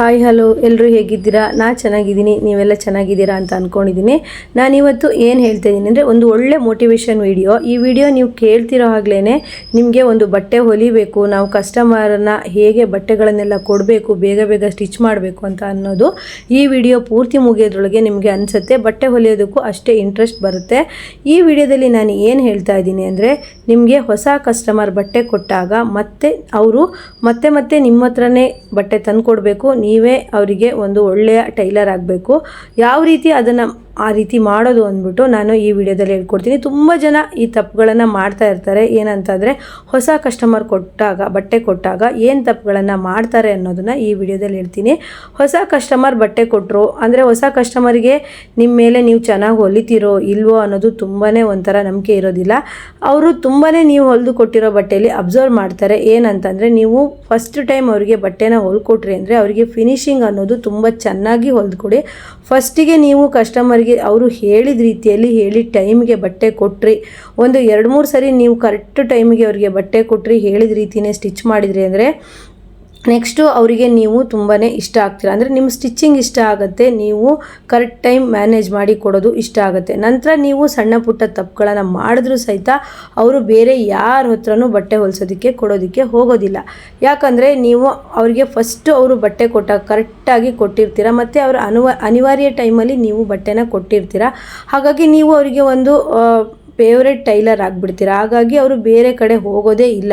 Hi, hello ಎಲ್ಲರೂ ಹೇಗಿದ್ದೀರಾ? ನಾ ಚೆನ್ನಾಗಿದ್ದೀನಿ, ನೀವೆಲ್ಲ ಚೆನ್ನಾಗಿದ್ದೀರಾ ಅಂತ ಅಂದ್ಕೊಂಡಿದ್ದೀನಿ ನಾನಿವತ್ತು ಏನು ಹೇಳ್ತಾ ಇದ್ದೀನಿ ಅಂದರೆ ಒಂದು ಒಳ್ಳೆ ಮೋಟಿವೇಶನ್ ವಿಡಿಯೋ ಈ ವಿಡಿಯೋ ನೀವು ಕೇಳ್ತಿರೋ ಆಗ್ಲೇ ನಿಮಗೆ ಒಂದು ಬಟ್ಟೆ ಹೊಲಿಬೇಕು, ನಾವು ಕಸ್ಟಮರನ್ನ ಹೇಗೆ ಬಟ್ಟೆಗಳನ್ನೆಲ್ಲ ಕೊಡಬೇಕು, ಬೇಗ ಬೇಗ ಸ್ಟಿಚ್ ಮಾಡಬೇಕು ಅಂತ ಅನ್ನೋದು ಈ ವಿಡಿಯೋ ಪೂರ್ತಿ ಮುಗಿಯೋದ್ರೊಳಗೆ ನಿಮಗೆ ಅನಿಸುತ್ತೆ. ಬಟ್ಟೆ ಹೊಲಿಯೋದಕ್ಕೂ ಅಷ್ಟೇ ಇಂಟ್ರೆಸ್ಟ್ ಬರುತ್ತೆ. ಈ ವಿಡಿಯೋದಲ್ಲಿ ನಾನು ಏನು ಹೇಳ್ತಾ ಇದ್ದೀನಿ ಅಂದರೆ ನಿಮಗೆ ಹೊಸ ಕಸ್ಟಮರ್ ಬಟ್ಟೆ ಕೊಟ್ಟಾಗ ಮತ್ತೆ ಅವರು ಮತ್ತೆ ಮತ್ತೆ ನಿಮ್ಮ ಹತ್ರನೇ ಬಟ್ಟೆ ತಂದು ಕೊಡಬೇಕು ನೀವೇ ಅವರಿಗೆ ಒಂದು ಒಳ್ಳೆಯ ಟೈಲರ್ ಆಗಬೇಕು. ಯಾವ ರೀತಿ ಅದನ್ನು ಆ ರೀತಿ ಮಾಡೋದು ಅಂದ್ಬಿಟ್ಟು ನಾನು ಈ ವಿಡಿಯೋದಲ್ಲಿ ಹೇಳ್ಕೊಡ್ತೀನಿ. ತುಂಬ ಜನ ಈ ತಪ್ಪುಗಳನ್ನು ಮಾಡ್ತಾ ಇರ್ತಾರೆ. ಏನಂತಂದರೆ ಹೊಸ ಕಸ್ಟಮರ್ ಕೊಟ್ಟಾಗ, ಬಟ್ಟೆ ಕೊಟ್ಟಾಗ ಏನು ತಪ್ಪುಗಳನ್ನು ಮಾಡ್ತಾರೆ ಅನ್ನೋದನ್ನು ಈ ವಿಡಿಯೋದಲ್ಲಿ ಹೇಳ್ತೀನಿ. ಹೊಸ ಕಸ್ಟಮರ್ ಬಟ್ಟೆ ಕೊಟ್ಟರು ಅಂದರೆ ಹೊಸ ಕಸ್ಟಮರಿಗೆ ನಿಮ್ಮ ಮೇಲೆ ನೀವು ಚೆನ್ನಾಗಿ ಹೊಲಿತೀರೋ ಇಲ್ವೋ ಅನ್ನೋದು ತುಂಬಾ ಒಂಥರ ನಂಬಿಕೆ ಇರೋದಿಲ್ಲ. ಅವರು ತುಂಬಾ ನೀವು ಹೊಲಿದು ಕೊಟ್ಟಿರೋ ಬಟ್ಟೆಯಲ್ಲಿ ಅಬ್ಸರ್ವ್ ಮಾಡ್ತಾರೆ. ಏನಂತಂದರೆ ನೀವು ಫಸ್ಟ್ ಟೈಮ್ ಅವರಿಗೆ ಬಟ್ಟೆನ ಹೊಲ್ಕೊಟ್ರಿ ಅಂದರೆ ಅವರಿಗೆ ಫಿನಿಶಿಂಗ್ ಅನ್ನೋದು ತುಂಬ ಚೆನ್ನಾಗಿ ಹೊಲ್ಕೊಡಿ ಫಸ್ಟಿಗೆ ನೀವು ಕಸ್ಟಮರ್ಗೆ ಅವರು ಹೇಳಿದ ರೀತಿಯಲ್ಲಿ ಹೇಳಿ ಟೈಮ್ಗೆ ಬಟ್ಟೆ ಕೊಟ್ರಿ. ಒಂದು ಎರಡು ಮೂರು ಸರಿ ನೀವು ಕರೆಕ್ಟ್ ಟೈಮಿಗೆ ಅವರಿಗೆ ಬಟ್ಟೆ ಕೊಟ್ರಿ, ಹೇಳಿದ ರೀತಿಯೇ ಸ್ಟಿಚ್ ಮಾಡಿದ್ರಿ ಅಂದರೆ ನೆಕ್ಸ್ಟು ಅವರಿಗೆ ನೀವು ತುಂಬಾ ಇಷ್ಟ ಆಗ್ತೀರ? ಅಂದರೆ ನಿಮ್ಮ ಸ್ಟಿಚ್ಚಿಂಗ್ ಇಷ್ಟ ಆಗುತ್ತೆ, ನೀವು ಕರೆಕ್ಟ್ ಟೈಮ್ ಮ್ಯಾನೇಜ್ ಮಾಡಿ ಕೊಡೋದು ಇಷ್ಟ ಆಗುತ್ತೆ. ನಂತರ ನೀವು ಸಣ್ಣ ಪುಟ್ಟ ತಪ್ಪುಗಳನ್ನು ಮಾಡಿದ್ರೂ ಸಹಿತ ಅವರು ಬೇರೆ ಯಾರ ಹತ್ರನೂ ಬಟ್ಟೆ ಹೊಲಿಸೋದಕ್ಕೆ, ಕೊಡೋದಕ್ಕೆ ಹೋಗೋದಿಲ್ಲ. ಯಾಕಂದರೆ ನೀವು ಅವರಿಗೆ ಫಸ್ಟು ಅವರು ಬಟ್ಟೆ ಕೊಟ್ಟ ಕರೆಕ್ಟಾಗಿ ಕೊಟ್ಟಿರ್ತೀರ, ಮತ್ತು ಅವರ ಅನುವ, ಅನಿವಾರ್ಯ ಟೈಮಲ್ಲಿ ನೀವು ಬಟ್ಟೆನ ಕೊಟ್ಟಿರ್ತೀರ. ಹಾಗಾಗಿ ನೀವು ಅವರಿಗೆ ಒಂದು ಫೇವ್ರೆಟ್ ಟೈಲರ್ ಆಗಿಬಿಡ್ತೀರ? ಹಾಗಾಗಿ ಅವರು ಬೇರೆ ಕಡೆ ಹೋಗೋದೇ ಇಲ್ಲ.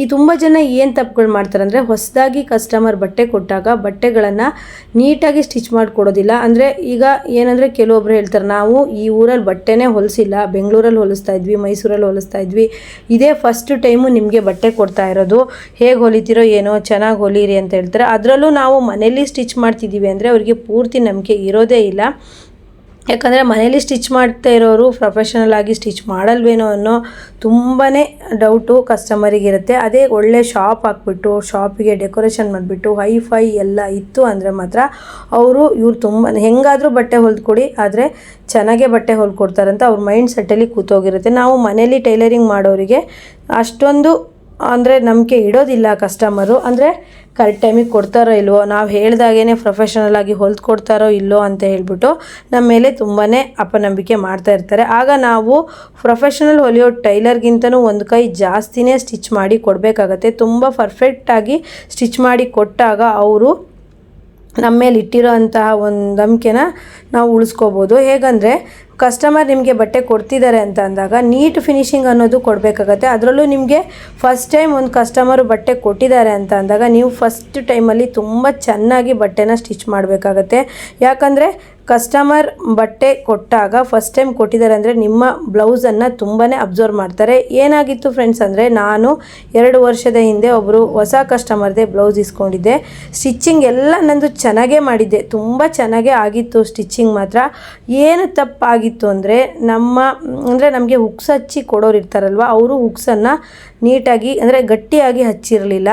ಈ ತುಂಬ ಜನ ಏನು ತಪ್ಪುಗಳು ಮಾಡ್ತಾರೆ ಅಂದರೆ ಹೊಸದಾಗಿ ಕಸ್ಟಮರ್ ಬಟ್ಟೆ ಕೊಟ್ಟಾಗ ಬಟ್ಟೆಗಳನ್ನು ನೀಟಾಗಿ ಸ್ಟಿಚ್ ಮಾಡಿಕೊಡೋದಿಲ್ಲ. ಅಂದರೆ ಈಗ ಏನಂದರೆ ಕೆಲವೊಬ್ಬರು ಹೇಳ್ತಾರೆ, ನಾವು ಈ ಊರಲ್ಲಿ ಬಟ್ಟೆನೇ ಹೊಲಿಸಿಲ್ಲ ಬೆಂಗಳೂರಲ್ಲಿ ಹೊಲಿಸ್ತಾ ಇದ್ವಿ ಮೈಸೂರಲ್ಲಿ ಹೊಲಿಸ್ತಾ ಇದ್ವಿ, ಇದೇ ಫಸ್ಟ್ ಟೈಮು ನಿಮಗೆ ಬಟ್ಟೆ ಕೊಡ್ತಾ ಇರೋದು, ಹೇಗೆ ಹೊಲಿತೀರೋ ಏನೋ, ಚೆನ್ನಾಗಿ ಹೊಲೀರಿ ಅಂತ ಹೇಳ್ತಾರೆ. ಅದರಲ್ಲೂ ನಾವು ಮನೇಲಿ ಸ್ಟಿಚ್ ಮಾಡ್ತಿದ್ದೀವಿ ಅಂದರೆ ಅವರಿಗೆ ಪೂರ್ತಿ ನಂಬಿಕೆ ಇರೋದೇ ಇಲ್ಲ. ಯಾಕಂದರೆ ಮನೇಲಿ ಸ್ಟಿಚ್ ಮಾಡ್ತಾ ಇರೋರು ಪ್ರೊಫೆಷನಲ್ ಆಗಿ ಸ್ಟಿಚ್ ಮಾಡಲ್ವೇನೋ ಅನ್ನೋ ತುಂಬಾ ಡೌಟು ಕಸ್ಟಮರಿಗಿರುತ್ತೆ ಅದೇ ಒಳ್ಳೆ ಶಾಪ್ ಹಾಕ್ಬಿಟ್ಟು ಶಾಪಿಗೆ ಡೆಕೋರೇಷನ್ ಮಾಡಿಬಿಟ್ಟು ಹೈ ಎಲ್ಲ ಇತ್ತು ಅಂದರೆ ಮಾತ್ರ ಅವರು, ಇವ್ರು ತುಂಬ ಹೆಂಗಾದರೂ ಬಟ್ಟೆ ಹೊಲ್ದುಕೊಡಿ, ಆದರೆ ಚೆನ್ನಾಗೇ ಬಟ್ಟೆ ಹೊಲ್ಕೊಡ್ತಾರಂತ ಅವ್ರ ಮೈಂಡ್ ಸೆಟ್ಟಲ್ಲಿ ಕೂತೋಗಿರುತ್ತೆ. ನಾವು ಮನೇಲಿ ಟೈಲರಿಂಗ್ ಮಾಡೋರಿಗೆ ಅಷ್ಟೊಂದು ಅಂದರೆ ನಂಬಿಕೆ ಇಡೋದಿಲ್ಲ ಕಸ್ಟಮರು ಅಂದರೆ ಕರೆಕ್ಟ್ ಟೈಮಿಗೆ ಕೊಡ್ತಾರೋ ಇಲ್ವೋ, ನಾವು ಹೇಳ್ದಾಗೇ ಪ್ರೊಫೆಷನಲ್ ಆಗಿ ಹೊಲ್ದು ಕೊಡ್ತಾರೋ ಇಲ್ಲೋ ಅಂತ ಹೇಳ್ಬಿಟ್ಟು ನಮ್ಮ ಮೇಲೆ ತುಂಬಾ ಅಪನಂಬಿಕೆ ಮಾಡ್ತಾ ಇರ್ತಾರೆ. ಆಗ ನಾವು ಪ್ರೊಫೆಷನಲ್ ಹೊಲಿಯೋ ಟೈಲರ್ಗಿಂತನೂ ಒಂದು ಕೈ ಜಾಸ್ತಿನೇ ಸ್ಟಿಚ್ ಮಾಡಿ ಕೊಡಬೇಕಾಗತ್ತೆ. ತುಂಬ ಪರ್ಫೆಕ್ಟಾಗಿ ಸ್ಟಿಚ್ ಮಾಡಿ ಕೊಟ್ಟಾಗ ಅವರು ನಮ್ಮ ಮೇಲೆ ಇಟ್ಟಿರೋ ಅಂತಹ ಒಂದು ನಂಬಿಕೆನ ನಾವು ಉಳಿಸ್ಕೋಬೋದು. ಹೇಗಂದರೆ ಕಸ್ಟಮರ್ ನಿಮಗೆ ಬಟ್ಟೆ ಕೊಡ್ತಿದ್ದಾರೆ ಅಂತ ಅಂದಾಗ ನೀಟ್ ಫಿನಿಶಿಂಗ್ ಅನ್ನೋದು ಕೊಡಬೇಕಾಗತ್ತೆ. ಅದರಲ್ಲೂ ನಿಮಗೆ ಫಸ್ಟ್ ಟೈಮ್ ಒಂದು ಕಸ್ಟಮರು ಬಟ್ಟೆ ಕೊಟ್ಟಿದ್ದಾರೆ ಅಂತ ಅಂದಾಗ ನೀವು ಫಸ್ಟ್ ಟೈಮಲ್ಲಿ ತುಂಬ ಚೆನ್ನಾಗಿ ಬಟ್ಟೆನ ಸ್ಟಿಚ್ ಮಾಡಬೇಕಾಗತ್ತೆ. ಯಾಕಂದರೆ ಕಸ್ಟಮರ್ ಬಟ್ಟೆ ಕೊಟ್ಟಾಗ ಫಸ್ಟ್ ಟೈಮ್ ಕೊಟ್ಟಿದ್ದಾರೆ ಅಂದರೆ ನಿಮ್ಮ ಬ್ಲೌಸನ್ನು ತುಂಬಾ ಅಬ್ಸರ್ವ್ ಮಾಡ್ತಾರೆ. ಏನಾಗಿತ್ತು ಫ್ರೆಂಡ್ಸ್ ಅಂದರೆ ನಾನು ಎರಡು ವರ್ಷದ ಹಿಂದೆ ಒಬ್ಬರು ಹೊಸ ಕಸ್ಟಮರ್ದೇ ಬ್ಲೌಸ್ ಇಸ್ಕೊಂಡಿದ್ದೆ. ಸ್ಟಿಚ್ಚಿಂಗ್ ಎಲ್ಲ ನಂದು ಚೆನ್ನಾಗೇ ಮಾಡಿದ್ದೆ. ತುಂಬ ಚೆನ್ನಾಗೇ ಆಗಿತ್ತು ಸ್ಟಿಚ್ಚಿಂಗ್ ಮಾತ್ರ. ಏನು ತಪ್ಪಾಗಿತ್ತು ಅಂದರೆ ನಮ್ಮ, ಅಂದರೆ ನಮಗೆ ಹುಕ್ಸ್ ಹಚ್ಚಿ ಕೊಡೋರು ಇರ್ತಾರಲ್ವ, ಅವರು ಹುಕ್ಸನ್ನು ನೀಟಾಗಿ, ಅಂದರೆ ಗಟ್ಟಿಯಾಗಿ ಹಚ್ಚಿರಲಿಲ್ಲ.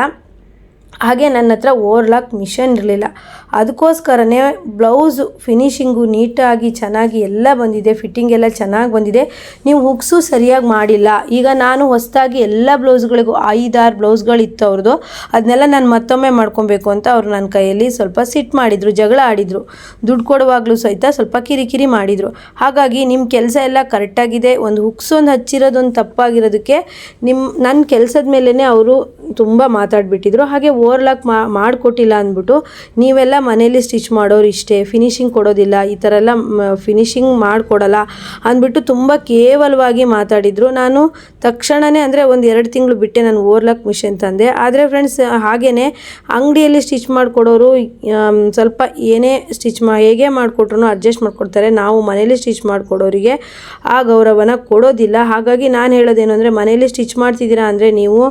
ಹಾಗೆ ನನ್ನ ಹತ್ರ ಓರ್ಲಾಕ್ ಮಿಷನ್ ಇರಲಿಲ್ಲ. ಅದಕ್ಕೋಸ್ಕರನೇ ಬ್ಲೌಸು ಫಿನಿಷಿಂಗು ನೀಟಾಗಿ ಚೆನ್ನಾಗಿ ಎಲ್ಲ ಬಂದಿದೆ, ಫಿಟ್ಟಿಂಗ್ ಎಲ್ಲ ಚೆನ್ನಾಗಿ ಬಂದಿದೆ. ನೀವು ಹುಕ್ಸು ಸರಿಯಾಗಿ ಮಾಡಿಲ್ಲ. ಈಗ ನಾನು ಹೊಸದಾಗಿ ಎಲ್ಲ ಬ್ಲೌಸ್ಗಳಿಗೂ ಐದಾರು ಬ್ಲೌಸ್ಗಳಿತ್ತು ಅವ್ರದ್ದು ಅದನ್ನೆಲ್ಲ ನಾನು ಮತ್ತೊಮ್ಮೆ ಮಾಡ್ಕೊಬೇಕು ಅಂತ ಅವರು ನನ್ನ ಕೈಯಲ್ಲಿ ಸ್ವಲ್ಪ ಸಿಟ್ಟು ಮಾಡಿದರು, ಜಗಳ ಆಡಿದರು. ದುಡ್ಡು ಕೊಡುವಾಗಲೂ ಸಹಿತ ಸ್ವಲ್ಪ ಕಿರಿಕಿರಿ ಮಾಡಿದರು. ಹಾಗಾಗಿ ನಿಮ್ಮ ಕೆಲಸ ಎಲ್ಲ ಕರೆಕ್ಟಾಗಿದೆ. ಒಂದು ಹುಕ್ಸು ಒಂದು ಹಚ್ಚಿರೋದೊಂದು ತಪ್ಪಾಗಿರೋದಕ್ಕೆ ನಿಮ್ಮ ನನ್ನ ಕೆಲಸದ ಮೇಲೇ ಅವರು ತುಂಬ ಮಾತಾಡಿಬಿಟ್ಟಿದ್ರು. ಹಾಗೆ ಓವರ್ಲಾಕ್ ಮಾಡಿಕೊಟ್ಟಿಲ್ಲ ಅಂದ್ಬಿಟ್ಟು ನೀವೆಲ್ಲ ಮನೇಲಿ ಸ್ಟಿಚ್ ಮಾಡೋರು ಇಷ್ಟೇ ಫಿನಿಶಿಂಗ್ ಕೊಡೋದಿಲ್ಲ, ಈ ಥರ ಎಲ್ಲ ಫಿನಿಶಿಂಗ್ ಮಾಡಿಕೊಡಲ್ಲ ಅಂದ್ಬಿಟ್ಟು ತುಂಬ ಕೇವಲವಾಗಿ ಮಾತಾಡಿದರು. ನಾನು ತಕ್ಷಣವೇ ಅಂದರೆ ಒಂದು ಎರಡು ತಿಂಗಳು ಬಿಟ್ಟೆ ನಾನು ಓವರ್ಲಾಕ್ ಮಿಷನ್ ತಂದೆ. ಆದರೆ ಫ್ರೆಂಡ್ಸ್ ಹಾಗೇ ಅಂಗಡಿಯಲ್ಲಿ ಸ್ಟಿಚ್ ಮಾಡಿಕೊಡೋರು ಸ್ವಲ್ಪ ಏನೇ ಸ್ಟಿಚ್ ಮಾ, ಹೇಗೆ ಮಾಡಿಕೊಟ್ರು ಅಡ್ಜಸ್ಟ್ ಮಾಡಿಕೊಡ್ತಾರೆ. ನಾವು ಮನೇಲಿ ಸ್ಟಿಚ್ ಮಾಡಿಕೊಡೋರಿಗೆ ಆ ಗೌರವನ ಕೊಡೋದಿಲ್ಲ. ಹಾಗಾಗಿ ನಾನು ಹೇಳೋದೇನು ಅಂದರೆ ಮನೇಲಿ ಸ್ಟಿಚ್ ಮಾಡ್ತಿದ್ದೀರಾ ಅಂದರೆ ನೀವು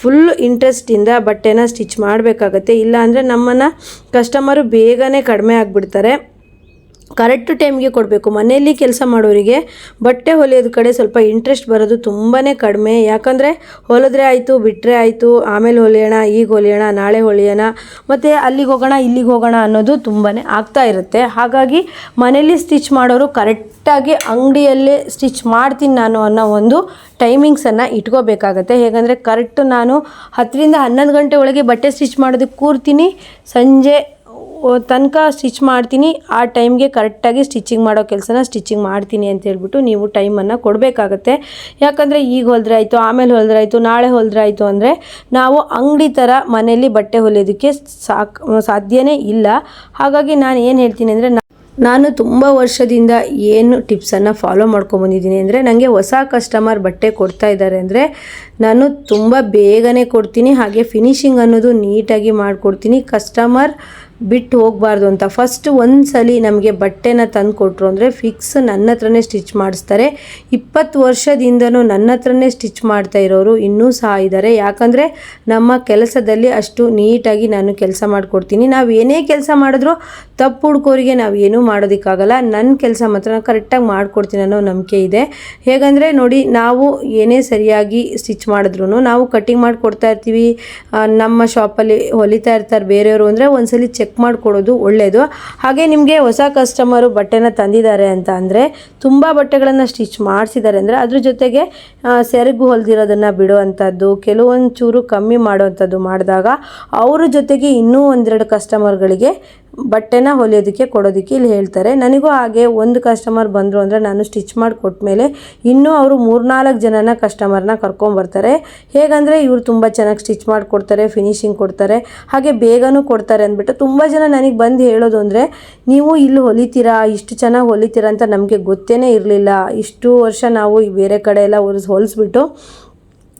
ಫುಲ್ ಇಂಟ್ರೆಸ್ಟಿಂದ ಬಟ್ಟೆನ ಸ್ಟಿಚ್ ಮಾಡಬೇಕಾಗತ್ತೆ. ಇಲ್ಲ ಅಂದರೆ ನಮ್ಮನ್ನು ಕಸ್ಟಮರು ಬೇಗನೆ ಕಡಿಮೆ ಆಗಿಬಿಡ್ತಾರೆ. ಕರೆಕ್ಟ್ ಟೈಮ್ಗೆ ಕೊಡಬೇಕು. ಮನೆಯಲ್ಲಿ ಕೆಲಸ ಮಾಡೋರಿಗೆ ಬಟ್ಟೆ ಹೊಲಿಯೋದ ಕಡೆ ಸ್ವಲ್ಪ ಇಂಟ್ರೆಸ್ಟ್ ಬರೋದು ತುಂಬಾ ಕಡಿಮೆ. ಯಾಕಂದರೆ ಹೊಲಿದ್ರೆ ಆಯಿತು ಬಿಟ್ಟರೆ ಆಯಿತು, ಆಮೇಲೆ ಹೊಲಿಯೋಣ, ಈಗ ಹೊಲಿಯೋಣ, ನಾಳೆ ಹೊಲಿಯೋಣ, ಮತ್ತು ಅಲ್ಲಿಗೆ ಹೋಗೋಣ, ಇಲ್ಲಿಗೆ ಹೋಗೋಣ ಅನ್ನೋದು ತುಂಬಾ ಆಗ್ತಾ ಇರುತ್ತೆ. ಹಾಗಾಗಿ ಮನೇಲಿ ಸ್ಟಿಚ್ ಮಾಡೋರು ಕರೆಕ್ಟಾಗಿ ಅಂಗಡಿಯಲ್ಲೇ ಸ್ಟಿಚ್ ಮಾಡ್ತೀನಿ ನಾನು ಅನ್ನೋ ಒಂದು ಟೈಮಿಂಗ್ಸನ್ನು ಇಟ್ಕೋಬೇಕಾಗತ್ತೆ. ಹೇಗಂದರೆ ಕರೆಕ್ಟ್ ನಾನು ಹತ್ತರಿಂದ ಹನ್ನೊಂದು ಗಂಟೆ ಒಳಗೆ ಬಟ್ಟೆ ಸ್ಟಿಚ್ ಮಾಡೋದಕ್ಕೆ ಕೂರ್ತೀನಿ. ಸಂಜೆ ತನಕ ಸ್ಟಿಚ್ ಮಾಡ್ತೀನಿ. ಆ ಟೈಮ್ಗೆ ಕರೆಕ್ಟಾಗಿ ಸ್ಟಿಚಿಂಗ್ ಮಾಡೋ ಕೆಲಸನ ಸ್ಟಿಚಿಂಗ್ ಮಾಡ್ತೀನಿ ಅಂತ ಹೇಳ್ಬಿಟ್ಟು ನೀವು ಟೈಮನ್ನು ಕೊಡಬೇಕಾಗತ್ತೆ. ಯಾಕಂದರೆ ಈಗ ಹೊಲಿದ್ರೆ ಆಯಿತು, ಆಮೇಲೆ ಹೊಲಿದ್ರೆ ಆಯಿತು, ನಾಳೆ ಹೊಲಿದ್ರೆ ಆಯಿತು ಅಂದರೆ ನಾವು ಅಂಗಡಿ ಥರ ಮನೆಯಲ್ಲಿ ಬಟ್ಟೆ ಹೊಲಿಯೋದಕ್ಕೆ ಸಾಕು, ಸಾಧ್ಯನೇ ಇಲ್ಲ. ಹಾಗಾಗಿ ನಾನು ಏನು ಹೇಳ್ತೀನಿ ಅಂದರೆ ನಾನು ತುಂಬ ವರ್ಷದಿಂದ ಏನು ಟಿಪ್ಸನ್ನು ಫಾಲೋ ಮಾಡ್ಕೊಂಬಂದಿದ್ದೀನಿ ಅಂದರೆ ನನಗೆ ಹೊಸ ಕಸ್ಟಮರ್ ಬಟ್ಟೆ ಕೊಡ್ತಾ ಇದ್ದಾರೆ ಅಂದರೆ ನಾನು ತುಂಬ ಬೇಗನೆ ಕೊಡ್ತೀನಿ. ಹಾಗೆ ಫಿನಿಶಿಂಗ್ ಅನ್ನೋದು ನೀಟಾಗಿ ಮಾಡಿಕೊಡ್ತೀನಿ. ಕಸ್ಟಮರ್ ಬಿಟ್ಟು ಹೋಗಬಾರ್ದು ಅಂತ. ಫಸ್ಟ್ ಒಂದು ಸಲ ನಮಗೆ ಬಟ್ಟೆನ ತಂದು ಕೊಟ್ಟರು ಅಂದರೆ ಫಿಕ್ಸ್ ನನ್ನ ಹತ್ರನೇ ಸ್ಟಿಚ್ ಮಾಡಿಸ್ತಾರೆ. ಇಪ್ಪತ್ತು ವರ್ಷದಿಂದನೂ ನನ್ನ ಹತ್ರನೇ ಸ್ಟಿಚ್ ಮಾಡ್ತಾ ಇರೋರು ಇನ್ನೂ ಸಹ ಇದ್ದಾರೆ. ಯಾಕಂದರೆ ನಮ್ಮ ಕೆಲಸದಲ್ಲಿ ಅಷ್ಟು ನೀಟಾಗಿ ನಾನು ಕೆಲಸ ಮಾಡಿಕೊಡ್ತೀನಿ. ನಾವು ಏನೇ ಕೆಲಸ ಮಾಡಿದ್ರೂ ತಪ್ಪು ಹುಡ್ಕೋರಿಗೆ ನಾವು ಏನೂ ಮಾಡೋದಕ್ಕಾಗಲ್ಲ. ನನ್ನ ಕೆಲಸ ಮಾತ್ರ ಕರೆಕ್ಟಾಗಿ ಮಾಡಿಕೊಡ್ತೀನಿ ಅನ್ನೋ ನಂಬಿಕೆ ಇದೆ. ಹೇಗಂದರೆ ನೋಡಿ, ನಾವು ಏನೇ ಸರಿಯಾಗಿ ಸ್ಟಿಚ್ ಮಾಡಿದ್ರು ನಾವು ಕಟ್ಟಿಂಗ್ ಮಾಡಿ ಕೊಡ್ತಾ ಇರ್ತೀವಿ ನಮ್ಮ ಶಾಪಲ್ಲಿ ಹೊಲಿತಾ ಇರ್ತಾರೆ ಬೇರೆಯವರು ಅಂದರೆ ಒಂದ್ಸಲಿ ಚೆಕ್ ಮಾಡಿಕೊಡೋದು ಒಳ್ಳೆಯದು ಹಾಗೆ ನಿಮಗೆ ಹೊಸ ಕಸ್ಟಮರು ಬಟ್ಟೆನ ತಂದಿದ್ದಾರೆ ಅಂತ ಅಂದರೆ ತುಂಬ ಬಟ್ಟೆಗಳನ್ನು ಸ್ಟಿಚ್ ಮಾಡಿಸಿದ್ದಾರೆ ಅಂದರೆ ಅದ್ರ ಜೊತೆಗೆ ಸೆರಗು ಹೊಲ್ದಿರೋದನ್ನು ಬಿಡುವಂಥದ್ದು ಕೆಲವೊಂದು ಚೂರು ಕಮ್ಮಿ ಮಾಡುವಂಥದ್ದು ಮಾಡಿದಾಗ ಅವರ ಜೊತೆಗೆ ಇನ್ನೂ ಒಂದೆರಡು ಕಸ್ಟಮರ್ಗಳಿಗೆ ಬಟ್ಟೆನ ಹೊಲಿಯೋದಕ್ಕೆ ಕೊಡೋದಕ್ಕೆ ಇಲ್ಲಿ ಹೇಳ್ತಾರೆ. ನನಗೂ ಹಾಗೆ ಒಂದು ಕಸ್ಟಮರ್ ಬಂದರು ಅಂದರೆ ನಾನು ಸ್ಟಿಚ್ ಮಾಡಿ ಕೊಟ್ಮೇಲೆ ಇನ್ನೂ ಅವರು ಮೂರ್ನಾಲ್ಕು ಜನನ ಕಸ್ಟಮರ್ನ ಕರ್ಕೊಂಬರ್ತಾರೆ ಹೇಗಂದರೆ ಇವರು ತುಂಬ ಚೆನ್ನಾಗಿ ಸ್ಟಿಚ್ ಮಾಡಿಕೊಡ್ತಾರೆ ಫಿನಿಶಿಂಗ್ ಕೊಡ್ತಾರೆ. ಹಾಗೆ ಬೇಗನೂ ಕೊಡ್ತಾರೆ ಅಂದ್ಬಿಟ್ಟು ತುಂಬ ಜನ ನನಗೆ ಬಂದು ಹೇಳೋದು ಅಂದರೆ, ನೀವು ಇಲ್ಲಿ ಹೊಲಿತೀರಾ? ಇಷ್ಟು ಚೆನ್ನಾಗಿ ಹೊಲಿತೀರಾ? ಅಂತ ನಮಗೆ ಗೊತ್ತೇ ಇರಲಿಲ್ಲ. ಇಷ್ಟು ವರ್ಷ ನಾವು ಬೇರೆ ಕಡೆ ಎಲ್ಲ ಹೊಲಿಸ್, ಹೊಲಿಸ್ಬಿಟ್ಟು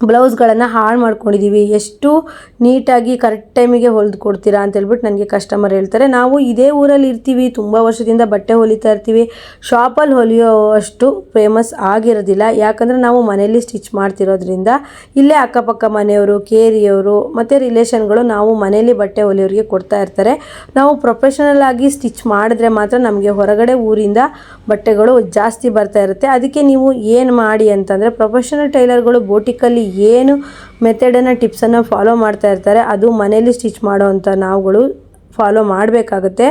ಬ್ಲೌಸ್ಗಳನ್ನು ಹಾಳು ಮಾಡ್ಕೊಂಡಿದ್ದೀವಿ ಎಷ್ಟು ನೀಟಾಗಿ ಕರೆಕ್ಟ್ ಟೈಮಿಗೆ ಹೊಲಿದು ಕೊಡ್ತೀರಾ ಅಂತ ಹೇಳ್ಬಿಟ್ಟು ನನಗೆ ಕಸ್ಟಮರ್ ಹೇಳ್ತಾರೆ. ನಾವು ಇದೇ ಊರಲ್ಲಿ ಇರ್ತೀವಿ, ತುಂಬ ವರ್ಷದಿಂದ ಬಟ್ಟೆ ಹೊಲಿತಾ ಇರ್ತೀವಿ. ಶಾಪಲ್ಲಿ ಹೊಲಿಯೋ ಅಷ್ಟು ಫೇಮಸ್ ಆಗಿರೋದಿಲ್ಲ. ಯಾಕಂದರೆ ನಾವು ಮನೆಯಲ್ಲಿ ಸ್ಟಿಚ್ ಮಾಡ್ತಿರೋದ್ರಿಂದ ಇಲ್ಲೇ ಅಕ್ಕಪಕ್ಕ ಮನೆಯವರು, ಕೇರಿಯವರು ಮತ್ತು ರಿಲೇಷನ್ಗಳು ನಾವು ಮನೆಯಲ್ಲಿ ಬಟ್ಟೆ ಹೊಲಿಯೋರಿಗೆ ಕೊಡ್ತಾ ಇರ್ತಾರೆ. ನಾವು ಪ್ರೊಫೆಷನಲ್ ಆಗಿ ಸ್ಟಿಚ್ ಮಾಡಿದ್ರೆ ಮಾತ್ರ ನಮಗೆ ಹೊರಗಡೆ ಊರಿಂದ ಬಟ್ಟೆಗಳು ಜಾಸ್ತಿ ಬರ್ತಾ ಇರುತ್ತೆ. ಅದಕ್ಕೆ ನೀವು ಏನು ಮಾಡಿ ಅಂತಂದರೆ ಪ್ರೊಫೆಷನಲ್ ಟೈಲರ್ಗಳು ಬೋಟಿಕಲ್ಲಿ ಏನು ಮೆಥಡನ್ನು ಟಿಪ್ಸನ್ನು ಫಾಲೋ ಮಾಡ್ತಾ ಇರ್ತಾರೆ, ಅದು ಮನೇಲಿ ಸ್ಟಿಚ್ ಮಾಡೋವಂಥ ನಾವುಗಳು ಫಾಲೋ ಮಾಡಬೇಕಾಗುತ್ತೆ.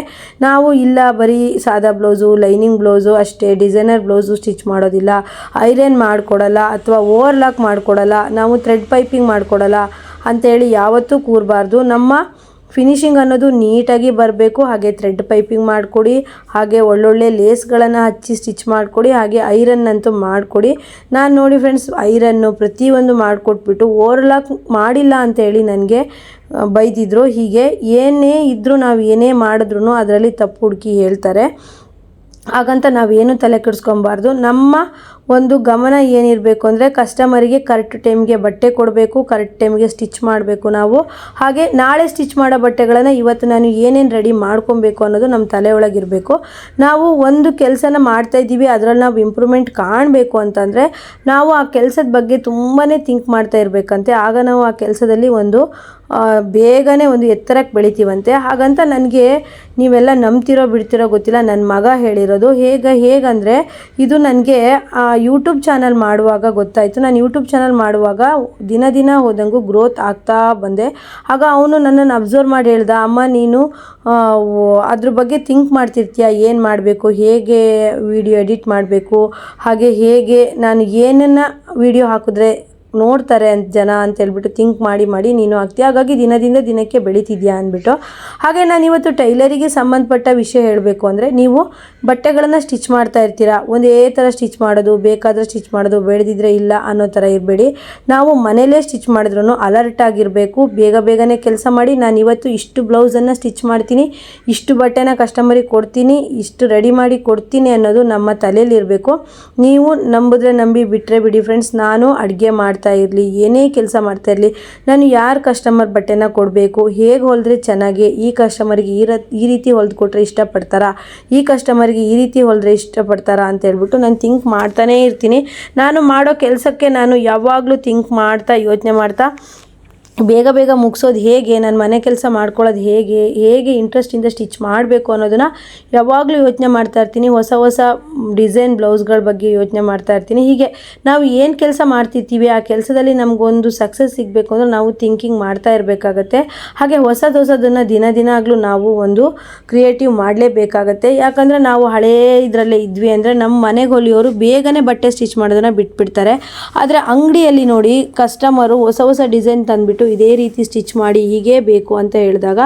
ನಾವು ಇಲ್ಲ, ಬರೀ ಸಾದಾ ಬ್ಲೌಸು ಲೈನಿಂಗ್ ಬ್ಲೌಸು ಅಷ್ಟೇ ಡಿಸೈನರ್ ಬ್ಲೌಸು ಸ್ಟಿಚ್ ಮಾಡೋದಿಲ್ಲ. ಐರನ್ ಮಾಡಿಕೊಡಲ್ಲ ಅಥವಾ ಓವರ್ಲಾಕ್ ಮಾಡಿಕೊಡಲ್ಲ, ನಾವು ಥ್ರೆಡ್ ಪೈಪಿಂಗ್ ಮಾಡಿಕೊಡಲ್ಲ ಅಂತೇಳಿ ಯಾವತ್ತೂ ಕೂರಬಾರ್ದು. ನಮ್ಮ ಫಿನಿಶಿಂಗ್ ಅನ್ನೋದು ನೀಟಾಗಿ ಬರಬೇಕು, ಹಾಗೆ ಥ್ರೆಡ್ ಪೈಪಿಂಗ್ ಮಾಡಿಕೊಡಿ, ಹಾಗೆ ಒಳ್ಳೊಳ್ಳೆ ಲೇಸ್ಗಳನ್ನು ಹಚ್ಚಿ ಸ್ಟಿಚ್ ಮಾಡಿಕೊಡಿ, ಹಾಗೆ ಐರನ್ ಅಂತೂ ಮಾಡಿಕೊಡಿ. ನಾನು ನೋಡಿ ಫ್ರೆಂಡ್ಸ್ ಐರನ್ನು ಪ್ರತಿಯೊಂದು ಮಾಡಿಕೊಟ್ಬಿಟ್ಟು ಓವರ್ಲಾಕ್ ಮಾಡಿಲ್ಲ ಅಂತೇಳಿ ನನಗೆ ಬೈದಿದ್ರು. ಹೀಗೆ ಏನೇ ಇದ್ದರೂ ನಾವು ಏನೇ ಮಾಡಿದ್ರು ಅದರಲ್ಲಿ ತಪ್ಪು ಹುಡುಕಿ ಹೇಳ್ತಾರೆ. ಹಾಗಂತ ನಾವೇನು ತಲೆ ಕೆಡಿಸ್ಕೊಬಾರ್ದು. ನಮ್ಮ ಒಂದು ಗಮನ ಏನಿರಬೇಕು ಅಂದರೆ ಕಸ್ಟಮರಿಗೆ ಕರೆಕ್ಟ್ ಟೈಮ್ಗೆ ಬಟ್ಟೆ ಕೊಡಬೇಕು ಕರೆಕ್ಟ್ ಟೈಮ್ಗೆ ಸ್ಟಿಚ್ ಮಾಡಬೇಕು ನಾವು. ಹಾಗೆ ನಾಳೆ ಸ್ಟಿಚ್ ಮಾಡೋ ಬಟ್ಟೆಗಳನ್ನು ಇವತ್ತು ನಾನು ಏನೇನು ರೆಡಿ ಮಾಡ್ಕೊಬೇಕು ಅನ್ನೋದು ನಮ್ಮ ತಲೆ ಒಳಗಿರಬೇಕು ನಾವು ಒಂದು ಕೆಲಸನ ಮಾಡ್ತಾ ಇದ್ದೀವಿ, ಅದರಲ್ಲಿ ನಾವು ಇಂಪ್ರೂವ್ಮೆಂಟ್ ಕಾಣಬೇಕು ಅಂತಂದರೆ ನಾವು ಆ ಕೆಲಸದ ಬಗ್ಗೆ ತುಂಬಾ ಥಿಂಕ್ ಮಾಡ್ತಾ ಇರಬೇಕಂತೆ. ಆಗ ನಾವು ಆ ಕೆಲಸದಲ್ಲಿ ಒಂದು ಬೇಗನೆ ಒಂದು ಎತ್ತರಕ್ಕೆ ಬೆಳಿತೀವಂತೆ. ಹಾಗಂತ ನನಗೆ ನೀವೆಲ್ಲ ನಂಬ್ತಿರೋ, ಬಿಡ್ತಿರೋ ಗೊತ್ತಿಲ್ಲ. ನನ್ನ ಮಗ ಹೇಳಿರೋದು ಹೇಗೆ ಹೇಗಂದರೆ ಇದು ನನಗೆ ಯೂಟ್ಯೂಬ್ ಚಾನಲ್ ಮಾಡುವಾಗ ಗೊತ್ತಾಯಿತು. ನಾನು ಯೂಟ್ಯೂಬ್ ಚಾನಲ್ ಮಾಡುವಾಗ ದಿನ ದಿನ ಹೋದಂಗೂ ಗ್ರೋತ್ ಆಗ್ತಾ ಬಂದೆ. ಆಗ ಅವನು ನನ್ನನ್ನು ಅಬ್ಸರ್ವ್ ಮಾಡಿ ಹೇಳ್ದ, ಅಮ್ಮ, ನೀನು ಅದ್ರ ಬಗ್ಗೆ ಥಿಂಕ್ ಮಾಡ್ತಿರ್ತೀಯ? ಏನು ಮಾಡಬೇಕು? ಹೇಗೆ ವಿಡಿಯೋ ಎಡಿಟ್ ಮಾಡಬೇಕು? ಹಾಗೆ ಹೇಗೆ ನಾನು ಏನನ್ನು ವಿಡಿಯೋ ಹಾಕಿದ್ರೆ ನೋಡ್ತಾರೆ ಅಂತ ಜನ ಅಂತ ಹೇಳ್ಬಿಟ್ಟು ಥಿಂಕ್ ಮಾಡಿ ಮಾಡಿ ನೀನು ಆಗ್ತೀಯ? ಹಾಗಾಗಿ ದಿನದಿಂದ ದಿನಕ್ಕೆ ಬೆಳೀತಿದ್ಯಾ ಅಂದ್ಬಿಟ್ಟು. ಹಾಗೆ ನಾನು ಇವತ್ತು ಟೈಲರಿಗೆ ಸಂಬಂಧಪಟ್ಟ ವಿಷಯ ಹೇಳಬೇಕು ಅಂದರೆ ನೀವು ಬಟ್ಟೆಗಳನ್ನು ಸ್ಟಿಚ್ ಮಾಡ್ತಾ ಇರ್ತೀರಾ? ಒಂದೇ ಥರ ಸ್ಟಿಚ್ ಮಾಡೋದು, ಬೇಕಾದರೆ ಸ್ಟಿಚ್ ಮಾಡೋದು, ಬೆಳೆದಿದ್ರೆ ಇಲ್ಲ ಅನ್ನೋ ಥರ ಇರಬೇಡಿ. ನಾವು ಮನೇಲೇ ಸ್ಟಿಚ್ ಮಾಡಿದ್ರು ಅಲರ್ಟ್ ಆಗಿರಬೇಕು. ಬೇಗ ಬೇಗನೆ ಕೆಲಸ ಮಾಡಿ. ನಾನು ಇವತ್ತು ಇಷ್ಟು ಬ್ಲೌಸನ್ನು ಸ್ಟಿಚ್ ಮಾಡ್ತೀನಿ, ಇಷ್ಟು ಬಟ್ಟೆನ ಕಸ್ಟಮರಿಗೆ ಕೊಡ್ತೀನಿ, ಇಷ್ಟು ರೆಡಿ ಮಾಡಿ ಕೊಡ್ತೀನಿ ಅನ್ನೋದು ನಮ್ಮ ತಲೆಯಲ್ಲಿ ಇರಬೇಕು. ನೀವು ನಂಬಿದ್ರೆ ನಂಬಿ ಬಿಟ್ಟರೆ ಬಿಡಿ ಫ್ರೆಂಡ್ಸ್ ನಾನು ಅಡುಗೆ ಮಾಡ್ತಾ ಇರಲಿ, ಏನೇ ಕೆಲಸ ಮಾಡ್ತಾ ಇರಲಿ, ನಾನು ಯಾರು ಕಸ್ಟಮರ್ ಬಟ್ಟೆನ ಕೊಡಬೇಕು, ಹೇಗೆ ಹೊಲಿದ್ರೆ ಚೆನ್ನಾಗಿ, ಈ ಕಸ್ಟಮರ್ಗೆ ಈ ರ, ಈ ರೀತಿ ಹೊಲ್ದು ಕೊಟ್ಟರೆ ಇಷ್ಟಪಡ್ತಾರಾ, ಈ ಕಸ್ಟಮರ್ಗೆ ಈ ರೀತಿ ಹೊಲಿದ್ರೆ ಇಷ್ಟಪಡ್ತಾರಾ ಅಂತ ಹೇಳ್ಬಿಟ್ಟು ನಾನು ಥಿಂಕ್ ಮಾಡ್ತಾನೇ ಇರ್ತೀನಿ. ನಾನು ಮಾಡೋ ಕೆಲಸಕ್ಕೆ ನಾನು ಯಾವಾಗಲೂ ಥಿಂಕ್ ಮಾಡ್ತಾ ಯೋಚನೆ ಮಾಡ್ತಾ ಬೇಗ ಬೇಗ ಮುಗಿಸೋದು ಹೇಗೆ ನನ್ನ ಮನೆ ಕೆಲಸ ಮಾಡ್ಕೊಳ್ಳೋದು ಹೇಗೆ ಹೇಗೆ ಇಂಟ್ರೆಸ್ಟಿಂದ ಸ್ಟಿಚ್ ಮಾಡಬೇಕು ಅನ್ನೋದನ್ನು ಯಾವಾಗಲೂ ಯೋಚನೆ ಮಾಡ್ತಾ ಇರ್ತೀನಿ. ಹೊಸ ಹೊಸ ಡಿಸೈನ್ ಬ್ಲೌಸ್ಗಳ ಬಗ್ಗೆ ಯೋಚನೆ ಮಾಡ್ತಾ ಇರ್ತೀನಿ. ಹೀಗೆ ನಾವು ಏನು ಕೆಲಸ ಮಾಡ್ತಿರ್ತೀವಿ, ಆ ಕೆಲಸದಲ್ಲಿ ನಮಗೊಂದು ಸಕ್ಸಸ್ ಸಿಗಬೇಕು ಅಂದರೆ ನಾವು ಥಿಂಕಿಂಗ್ ಮಾಡ್ತಾ ಇರಬೇಕಾಗತ್ತೆ. ಹಾಗೆ ಹೊಸದು ಹೊಸದನ್ನು ದಿನ ದಿನ ಆಗಲೂ ನಾವು ಒಂದು ಕ್ರಿಯೇಟಿವ್ ಮಾಡಲೇಬೇಕಾಗತ್ತೆ. ಯಾಕಂದರೆ ನಾವು ಹಳೇ ಇದರಲ್ಲೇ ಇದ್ವಿ ಅಂದರೆ ನಮ್ಮ ಮನೆಗೆ ಹೊಲಿಯೋರು ಬೇಗನೆ ಬಟ್ಟೆ ಸ್ಟಿಚ್ ಮಾಡೋದನ್ನು ಬಿಟ್ಬಿಡ್ತಾರೆ. ಆದರೆ ಅಂಗಡಿಯಲ್ಲಿ ನೋಡಿ ಕಸ್ಟಮರು ಹೊಸ ಹೊಸ ಡಿಸೈನ್ ತಂದುಬಿಟ್ಟು ಇದೇ ರೀತಿ ಸ್ಟಿಚ್ ಮಾಡಿ ಹೀಗೇ ಬೇಕು ಅಂತ ಹೇಳಿದಾಗ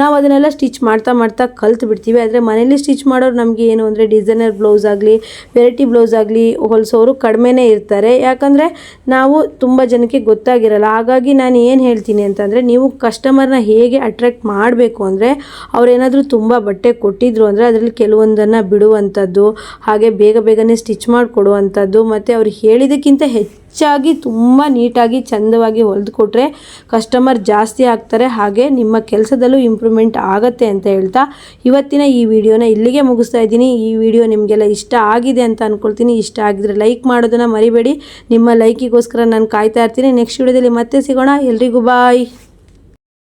ನಾವು ಅದನ್ನೆಲ್ಲ ಸ್ಟಿಚ್ ಮಾಡ್ತಾ ಮಾಡ್ತಾ ಕಲ್ತು ಬಿಡ್ತೀವಿ. ಆದರೆ ಮನೇಲಿ ಸ್ಟಿಚ್ ಮಾಡೋರು ನಮಗೆ ಏನು ಅಂದರೆ ಡಿಸೈನರ್ ಬ್ಲೌಸ್ ಆಗಲಿ, ವೆರೈಟಿ ಬ್ಲೌಸ್ ಆಗಲಿ ಹೊಲಿಸೋರು ಕಡಿಮೆನೇ ಇರ್ತಾರೆ. ಯಾಕಂದರೆ ನಾವು ತುಂಬ ಜನಕ್ಕೆ ಗೊತ್ತಾಗಿರಲ್ಲ. ಹಾಗಾಗಿ ನಾನು ಏನು ಹೇಳ್ತೀನಿ ಅಂತಂದರೆ ನೀವು ಕಸ್ಟಮರ್ನ ಹೇಗೆ ಅಟ್ರ್ಯಾಕ್ಟ್ ಮಾಡಬೇಕು ಅಂದರೆ ಅವರೇನಾದರೂ ತುಂಬ ಬಟ್ಟೆ ಕೊಟ್ಟಿದ್ರು ಅಂದರೆ ಅದರಲ್ಲಿ ಕೆಲವೊಂದನ್ನು ಬಿಡುವಂಥದ್ದು ಹಾಗೆ ಬೇಗ ಬೇಗನೆ ಸ್ಟಿಚ್ ಮಾಡಿಕೊಡುವಂಥದ್ದು ಮತ್ತು ಅವ್ರು ಹೇಳಿದ್ದಕ್ಕಿಂತ ಹೆಚ್ಚಾಗಿ ತುಂಬ ನೀಟಾಗಿ ಚಂದವಾಗಿ ಹೊಲಿದು ಕೊಟ್ಟರೆ ಕಸ್ಟಮರ್ ಜಾಸ್ತಿ ಆಗ್ತಾರೆ. ಹಾಗೆ ನಿಮ್ಮ ಕೆಲಸದಲ್ಲೂ ಇಂಪ್ರೂವ್ಮೆಂಟ್ ಆಗುತ್ತೆ ಅಂತ ಹೇಳ್ತಾ ಇವತ್ತಿನ ಈ ವಿಡಿಯೋನ ಇಲ್ಲಿಗೆ ಮುಗಿಸ್ತಾ ಇದ್ದೀನಿ. ಈ ವಿಡಿಯೋ ನಿಮಗೆಲ್ಲ ಇಷ್ಟ ಆಗಿದೆ ಅಂತ ಅಂದ್ಕೊಳ್ತೀನಿ ಇಷ್ಟ ಆಗಿದ್ರೆ ಲೈಕ್ ಮಾಡೋದನ್ನು ಮರಿಬೇಡಿ. ನಿಮ್ಮ ಲೈಕಿಗೋಸ್ಕರ ನಾನು ಕಾಯ್ತಾ ಇರ್ತೀನಿ. ನೆಕ್ಸ್ಟ್ ವಿಡಿಯೋದಲ್ಲಿ ಮತ್ತೆ ಸಿಗೋಣ. ಎಲ್ರಿಗೂ ಬಾಯ್